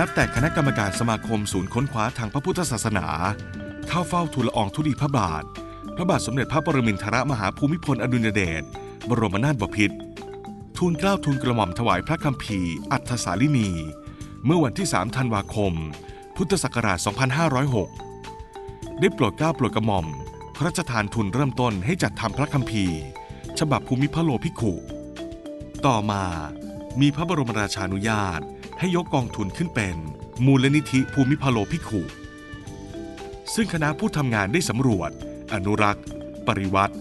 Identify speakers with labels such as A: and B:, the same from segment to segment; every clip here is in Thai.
A: นับแต่คณะกรรมการสมาคมศูนย์ค้นคว้าทางพระพุทธศาสนา เข้าเฝ้าทูลละอองธุลีพระบาท พระบาทสมเด็จพระปรมินทรมหาภูมิพลอดุลยเดชบรมนาถบพิตรทูลเกล้าทูลกระหม่อมถวายพระคัมภีร์ อัฐสาลินี เมื่อวันที่ 3 ธันวาคม พุทธศักราช 2506 ได้โปรดเกล้าโปรดกระหม่อม พระราชทานทุนเริ่มต้นให้จัดทำพระคัมภีร์ ฉบับภูมิพระโลภิกขุ ต่อมามีพระบรมราชานุญาต ให้ยกกองทุนขึ้นเป็นมูลนิธิภูมิพะโลภิขุซึ่งคณะผู้ทำงานได้สำรวจ อนุรักษ์ ปริวัติ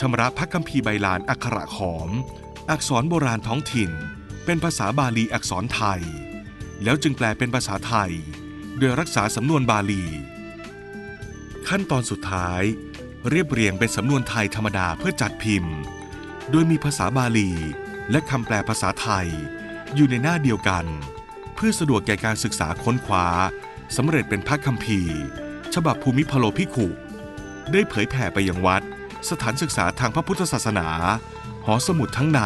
A: ชำระพระคัมภีร์ใบลานอักขระขอม อักษรโบราณท้องถิ่น เป็นภาษาบาลีอักษรไทย แล้วจึงแปลเป็นภาษาไทย โดยรักษาสำนวนบาลี ขั้นตอนสุดท้าย เรียบเรียงเป็นสำนวนไทยธรรมดาเพื่อจัดพิมพ์ โดยมีภาษาบาลี และคำแปลภาษาไทย อยู่ในหน้าเดียวกัน เพื่อสะดวกแก่การศึกษาค้นคว้าสำเร็จเป็นพระคัมภีร์ ฉบับภูมิพโลพิขุ ได้เผยแผ่ไปยังวัด สถานศึกษาทางพระพุทธศาสนา หอสมุดทั้งใน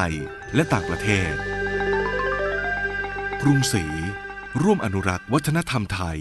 A: และต่างประเทศ กรุงศรีร่วมอนุรักษ์วัฒนธรรมไทย